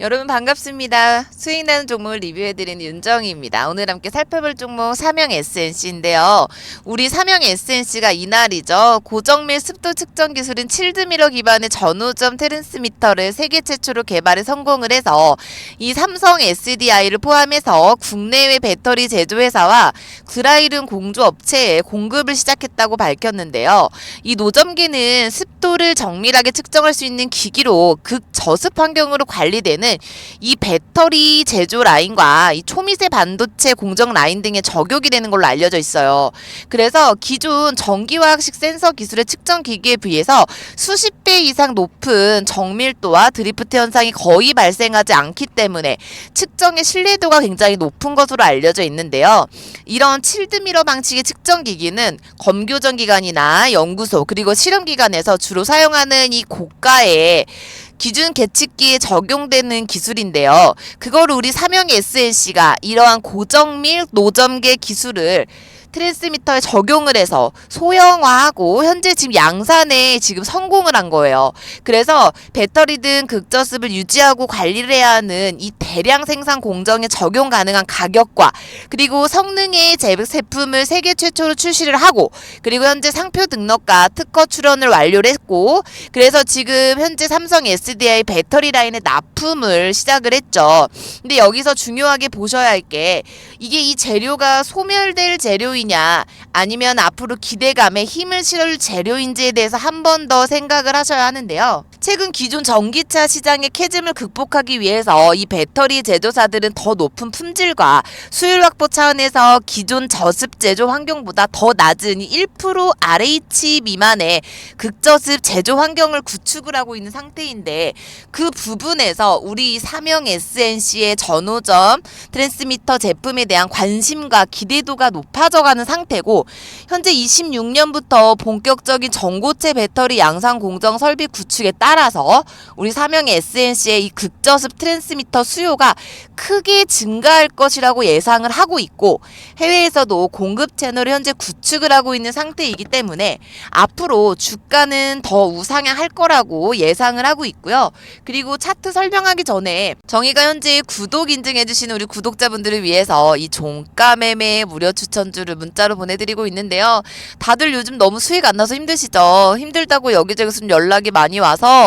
여러분 반갑습니다. 수익 나는 종목을 리뷰해드리는 윤정희입니다. 오늘 함께 살펴볼 종목 삼형 SNC인데요. 우리 삼형 SNC가 이날이죠. 고정밀 습도 측정 기술인 칠드미러 기반의 전후점 테른스미터를 세계 최초로 개발에 성공을 해서 이 삼성 SDI를 포함해서 국내외 배터리 제조회사와 드라이른 공조 업체에 공급을 시작했다고 밝혔는데요. 이 노점기는 습 도를 정밀하게 측정할 수 있는 기기로 극저습 환경으로 관리되는 이 배터리 제조 라인과 이 초미세 반도체 공정 라인 등에 적용이 되는 걸로 알려져 있어요. 그래서 기존 전기화학식 센서 기술의 측정 기기에 비해서 수십 배 이상 높은 정밀도와 드리프트 현상이 거의 발생하지 않기 때문에 측정의 신뢰도가 굉장히 높은 것으로 알려져 있는데요. 이런 칠드미러 방식의 측정 기기는 검교전 기관이나 연구소 그리고 실험 기관에서 주로 사용하는 이 고가의 기준 계측기에 적용되는 기술인데요. 그거를 우리 삼형 SNC가 이러한 고정밀 노점계 기술을 트랜스미터에 적용을 해서 소형화하고 현재 지금 양산에 지금 성공을 한 거예요. 그래서 배터리 등 극저습을 유지하고 관리를 해야 하는 이 대량 생산 공정에 적용 가능한 가격과 그리고 성능의 제- 제품을 세계 최초로 출시를 하고 그리고 현재 상표 등록과 특허 출원을 완료를 했고 그래서 지금 현재 삼성 SDI 배터리 라인의 납품을 시작을 했죠. 근데 여기서 중요하게 보셔야 할 게 이게 이 재료가 소멸될 재료 이냐 아니면 앞으로 기대감에 힘을 실을 재료인지에 대해서 한 번 더 생각을 하셔야 하는데요. 최근 기존 전기차 시장의 캐즘을 극복하기 위해서 이 배터리 제조사들은 더 높은 품질과 수율 확보 차원에서 기존 저습 제조 환경보다 더 낮은 이1% RH 미만의 극저습 제조 환경을 구축을 하고 있는 상태인데 그 부분에서 우리 삼형 SNC의 전호점 트랜스미터 제품에 대한 관심과 기대도가 높아져가는 상태고 현재 26년부터 본격적인 전고체 배터리 양산 공정 설비 구축에 따라 서 우리 삼형 SNC의 이 극저습 트랜스미터 수요가 크게 증가할 것이라고 예상을 하고 있고 해외에서도 공급 채널을 현재 구축을 하고 있는 상태이기 때문에 앞으로 주가는 더 우상향할 거라고 예상을 하고 있고요. 그리고 차트 설명하기 전에 정의가 현재 구독 인증해주시는 우리 구독자분들을 위해서 이 종가 매매 무료 추천주를 문자로 보내드리고 있는데요. 다들 요즘 너무 수익 안 나서 힘드시죠? 힘들다고 여기저기서 좀 연락이 많이 와서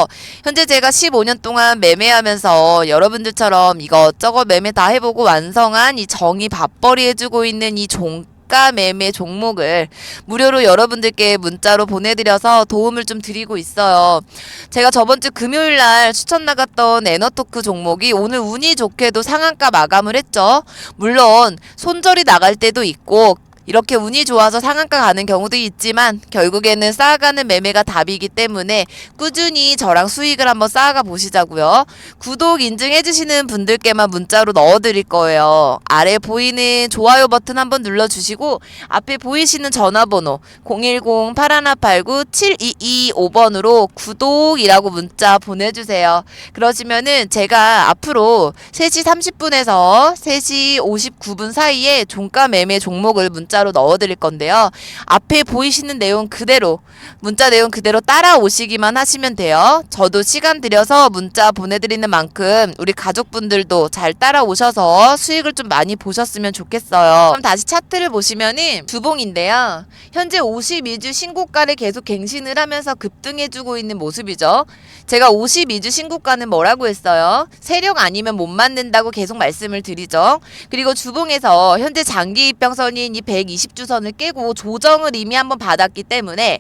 현재 제가 15년 동안 매매하면서 여러분들처럼 이것저것 매매 다 해보고 완성한 이 정의 밥벌이 해주고 있는 이 종. 가 매매 종목을 무료로 여러분들께 문자로 보내드려서 도움을 좀 드리고 있어요. 제가 저번 주 금요일 날 추천 나갔던 에너토크 종목이 오늘 운이 좋게도 상한가 마감을 했죠. 물론 손절이 나갈 때도 있고 이렇게 운이 좋아서 상한가 가는 경우도 있지만 결국에는 쌓아가는 매매가 답이기 때문에 꾸준히 저랑 수익을 한번 쌓아가 보시자고요. 구독 인증해주시는 분들께만 문자로 넣어드릴 거예요. 아래 보이는 좋아요 버튼 한번 눌러주시고 앞에 보이시는 전화번호 010-8189-7225번으로 구독이라고 문자 보내주세요. 그러시면은 제가 앞으로 3시 30분에서 3시 59분 사이에 종가 매매 종목을 문자 로 넣어드릴 건데요. 앞에 보이시는 내용 그대로 문자 내용 그대로 따라오시기만 하시면 돼요. 저도 시간 들여서 문자 보내드리는 만큼 우리 가족분들도 잘 따라오셔서 수익을 좀 많이 보셨으면 좋겠어요. 그럼 다시 차트를 보시면은 주봉인데요. 현재 52주 신고가를 계속 갱신을 하면서 급등해주고 있는 모습이죠. 제가 52주 신고가는 뭐라고 했어요? 세력 아니면 못 만든다고 계속 말씀을 드리죠. 그리고 주봉에서 현재 장기 입병선인 이 120주선을 깨고 조정을 이미 한번 받았기 때문에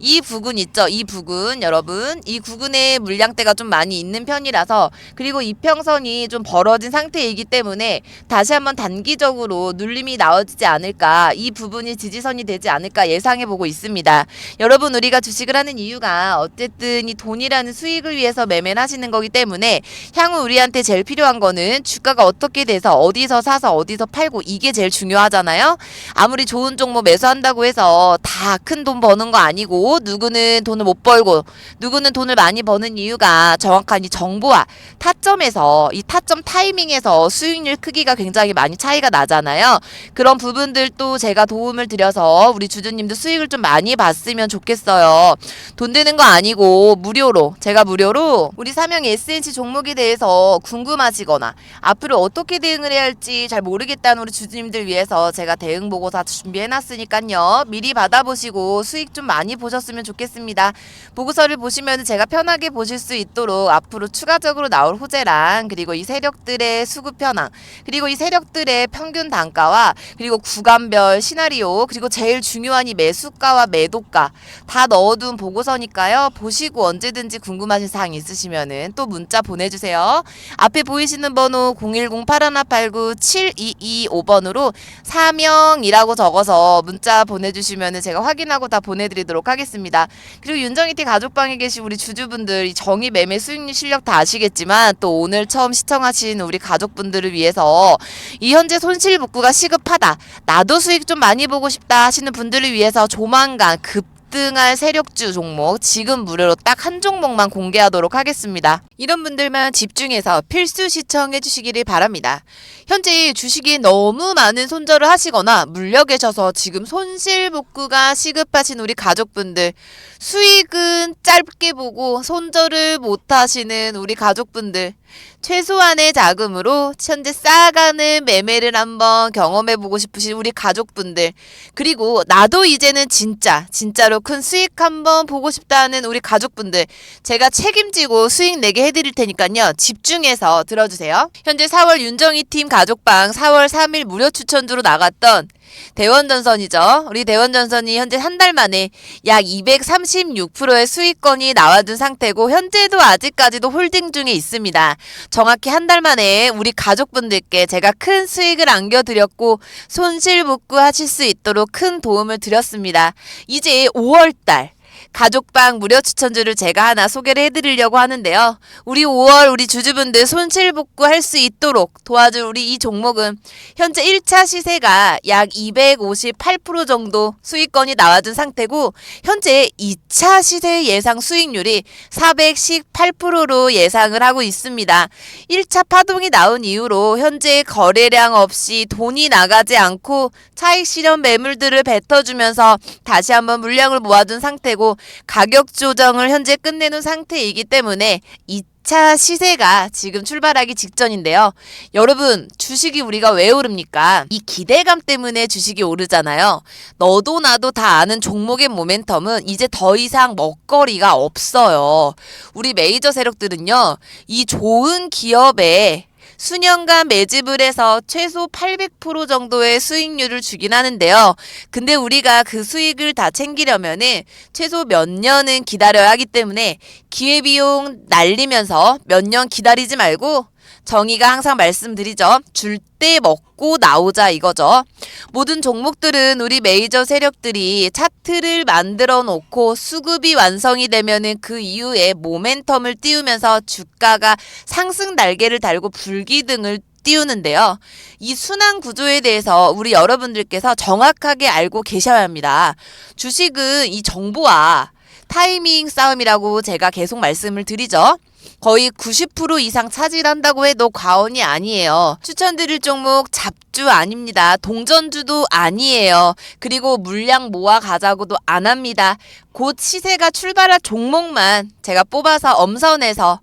이 부근 있죠. 이 부근 여러분 이 구근에 물량대가 좀 많이 있는 편이라서 그리고 이평선이 좀 벌어진 상태이기 때문에 다시 한번 단기적으로 눌림이 나와지지 않을까 이 부분이 지지선이 되지 않을까 예상해 보고 있습니다. 여러분 우리가 주식을 하는 이유가 어쨌든 이 돈이라는 수익을 위해서 매매를 하시는 거기 때문에 향후 우리한테 제일 필요한 거는 주가가 어떻게 돼서 어디서 사서 어디서 팔고 이게 제일 중요하잖아요. 아무리 좋은 종목 매수한다고 해서 다 큰 돈 버는 거 아니고 누구는 돈을 못 벌고 누구는 돈을 많이 버는 이유가 정확한 이 정보와 타점에서 이 타점 타이밍에서 수익률 크기가 굉장히 많이 차이가 나잖아요. 그런 부분들도 제가 도움을 드려서 우리 주주님도 수익을 좀 많이 봤으면 좋겠어요. 돈 드는 거 아니고 무료로 제가 무료로 우리 삼형 SNC 종목에 대해서 궁금하시거나 앞으로 어떻게 대응을 해야 할지 잘 모르겠다는 우리 주주님들 위해서 제가 대응 보고 다 준비해 놨으니까요. 미리 받아보시고 수익 좀 많이 보셨 으면 좋겠습니다. 보고서를 보시면 제가 편하게 보실 수 있도록 앞으로 추가적으로 나올 호재랑 그리고 이 세력들의 수급 현황 그리고 이 세력들의 평균 단가와 그리고 구간별 시나리오 그리고 제일 중요한 이 매수가와 매도가 다 넣어둔 보고서니까요. 보시고 언제든지 궁금하신 사항 있으시면은 또 문자 보내주세요. 앞에 보이시는 번호 010-8189-7225번으로 사명이라고 적어서 문자 보내주시면은 제가 확인하고 다 보내드리도록 하겠습니다. 그리고 윤정이티 가족방에 계신 우리 주주분들 이 정의 매매 수익률 실력 다 아시겠지만 또 오늘 처음 시청하신 우리 가족분들을 위해서 이 현재 손실 복구가 시급하다. 나도 수익 좀 많이 보고 싶다 하시는 분들을 위해서 조만간 급 등할 세력주 종목 지금 무료로 딱 한 종목만 공개하도록 하겠습니다. 이런 분들만 집중해서 필수 시청해 주시기를 바랍니다. 현재 주식이 너무 많은 손절을 하시거나 물려 계셔서 지금 손실 복구가 시급하신 우리 가족분들 수익은 짧게 보고 손절을 못 하시는 우리 가족분들 최소한의 자금으로 현재 쌓아가는 매매를 한번 경험해 보고 싶으신 우리 가족분들 그리고 나도 이제는 진짜 진짜로 큰 수익 한번 보고 싶다는 우리 가족분들 제가 책임지고 수익 내게 해드릴 테니까요 집중해서 들어주세요 현재 4월 윤정희 팀 가족방 4월 3일 무료 추천주로 나갔던 대원전선이죠. 우리 대원전선이 현재 한 달 만에 약 236%의 수익권이 나와준 상태고 현재도 아직까지도 홀딩 중에 있습니다. 정확히 한 달 만에 우리 가족분들께 제가 큰 수익을 안겨드렸고 손실 복구하실 수 있도록 큰 도움을 드렸습니다. 이제 5월달 가족방 무료 추천주를 제가 하나 소개를 해드리려고 하는데요. 우리 5월 우리 주주분들 손실 복구 할 수 있도록 도와줄 우리 이 종목은 현재 1차 시세가 약 258% 정도 수익권이 나와준 상태고 현재 2차 시세 예상 수익률이 418%로 예상을 하고 있습니다. 1차 파동이 나온 이후로 현재 거래량 없이 돈이 나가지 않고 차익 실현 매물들을 뱉어주면서 다시 한번 물량을 모아둔 상태고 가격 조정을 현재 끝내놓은 상태이기 때문에 2차 시세가 지금 출발하기 직전인데요. 여러분, 주식이 우리가 왜 오릅니까? 이 기대감 때문에 주식이 오르잖아요. 너도 나도 다 아는 종목의 모멘텀은 이제 더 이상 먹거리가 없어요. 우리 메이저 세력들은요, 이 좋은 기업에 수년간 매집을 해서 최소 800% 정도의 수익률을 주긴 하는데요. 근데 우리가 그 수익을 다 챙기려면은 최소 몇 년은 기다려야 하기 때문에 기회비용 날리면서 몇 년 기다리지 말고 정의가 항상 말씀드리죠. 줄 때 먹고 나오자 이거죠. 모든 종목들은 우리 메이저 세력들이 차트를 만들어 놓고 수급이 완성이 되면은 그 이후에 모멘텀을 띄우면서 주가가 상승 날개를 달고 불기등을 띄우는데요. 이 순환 구조에 대해서 우리 여러분들께서 정확하게 알고 계셔야 합니다. 주식은 이 정보와 타이밍 싸움이라고 제가 계속 말씀을 드리죠. 거의 90% 이상 차지한다고 해도 과언이 아니에요. 추천드릴 종목 잡주 아닙니다. 동전주도 아니에요. 그리고 물량 모아 가자고도 안 합니다. 곧 시세가 출발할 종목만 제가 뽑아서 엄선해서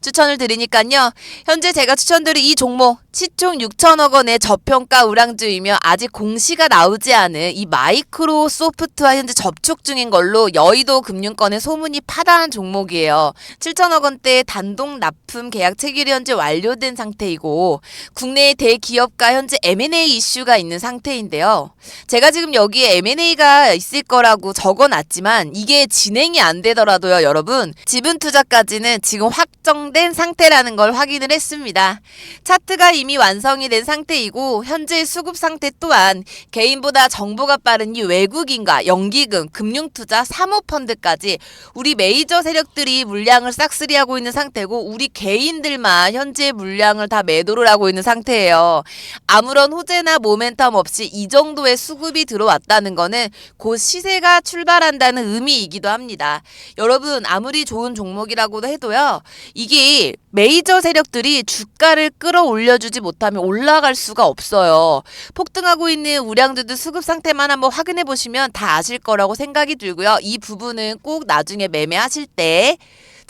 추천을 드리니까요. 현재 제가 추천드린 이 종목 시총 6천억 원의 저평가 우량주이며 아직 공시가 나오지 않은 이 마이크로 소프트와 현재 접촉 중인 걸로 여의도 금융권의 소문이 파다한 종목이에요. 7천억 원대 단독 납품 계약 체결이 현재 완료된 상태이고 국내의 대기업과 현재 M&A 이슈가 있는 상태인데요. 제가 지금 여기에 M&A가 있을 거라고 적어놨지만 이게 진행이 안 되더라도요, 여러분. 지분 투자까지는 지금 확정 완성된 상태라는 걸 확인을 했습니다. 차트가 이미 완성이 된 상태이고 현재 수급 상태 또한 개인보다 정보가 빠른 이 외국인과 연기금, 금융투자, 사모펀드까지 우리 메이저 세력들이 물량을 싹쓸이하고 있는 상태고 우리 개인들만 현재 물량을 다 매도를 하고 있는 상태예요. 아무런 호재나 모멘텀 없이 이 정도의 수급이 들어왔다는 거는 곧 시세가 출발한다는 의미이기도 합니다. 여러분 아무리 좋은 종목이라고도 해도요. 이게 메이저 세력들이 주가를 끌어올려주지 못하면 올라갈 수가 없어요. 폭등하고 있는 우량주들 수급 상태만 한번 확인해 보시면 다 아실 거라고 생각이 들고요. 이 부분은 꼭 나중에 매매하실 때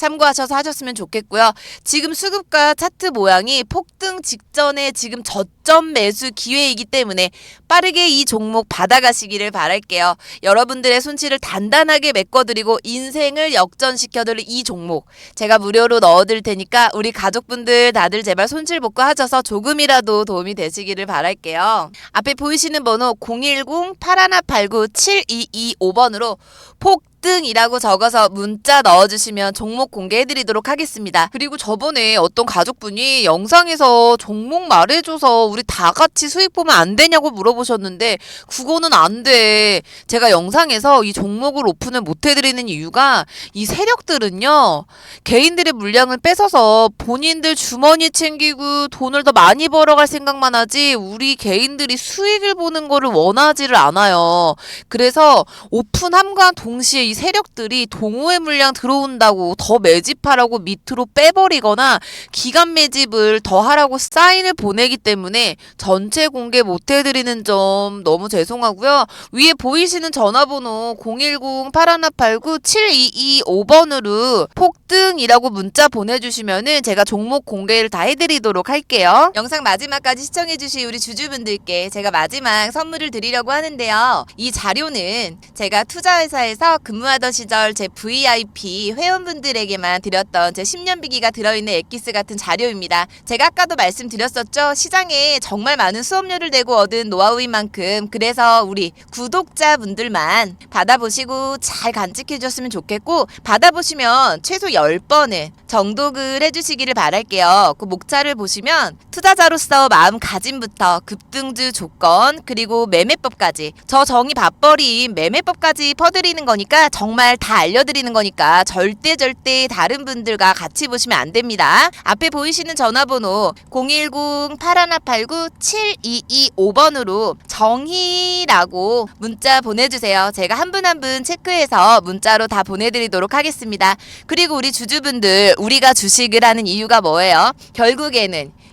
참고하셔서 하셨으면 좋겠고요. 지금 수급과 차트 모양이 폭등 직전에 지금 저점 매수 기회이기 때문에 빠르게 이 종목 받아가시기를 바랄게요. 여러분들의 손실을 단단하게 메꿔드리고 인생을 역전시켜드릴 이 종목 제가 무료로 넣어드릴 테니까 우리 가족분들 다들 제발 손실 복구 하셔서 조금이라도 도움이 되시기를 바랄게요. 앞에 보이시는 번호 010-8189-7225번으로 폭 등이라고 적어서 문자 넣어주시면 종목 공개해드리도록 하겠습니다. 그리고 저번에 어떤 가족분이 영상에서 종목 말해줘서 우리 다 같이 수익 보면 안 되냐고 물어보셨는데 그거는 안 돼. 제가 영상에서 이 종목을 오픈을 못 해드리는 이유가 이 세력들은요 개인들의 물량을 뺏어서 본인들 주머니 챙기고 돈을 더 많이 벌어갈 생각만 하지 우리 개인들이 수익을 보는 거를 원하지를 않아요. 그래서 오픈함과 동시에 이 세력들이 동호회 물량 들어온다고 더 매집하라고 밑으로 빼버리거나 기간 매집을 더 하라고 사인을 보내기 때문에 전체 공개 못 해드리는 점 너무 죄송하고요. 위에 보이시는 전화번호 010-8189-7225번으로 폭등이라고 문자 보내주시면은 제가 종목 공개를 다 해드리도록 할게요. 영상 마지막까지 시청해주신 우리 주주분들께 제가 마지막 선물을 드리려고 하는데요. 이 자료는 제가 투자회사에서 근무 하던 시절 제 VIP 회원분들에게만 드렸던 제 10년 비기가 들어있는 엑기스 같은 자료입니다. 제가 아까도 말씀드렸었죠. 시장에 정말 많은 수업료를 내고 얻은 노하우인 만큼 그래서 우리 구독자분들만 받아보시고 잘 간직해 주셨으면 좋겠고 받아보시면 최소 10번은 정독을 해주시기를 바랄게요. 그 목차를 보시면 투자자로서 마음가짐부터 급등주 조건 그리고 매매법까지 저 정이 밥벌이인 매매법까지 퍼드리는 거니까 정말 다 알려드리는 거니까 절대 절대 다른 분들과 같이 보시면 안 됩니다. 앞에 보이시는 전화번호 010-8189-7225번으로 정희라고 문자 보내주세요. 제가 한 분 한 분 체크해서 문자로 다 보내드리도록 하겠습니다. 그리고 우리 주주분들 우리가 주식을 하는 이유가 뭐예요? 결국에는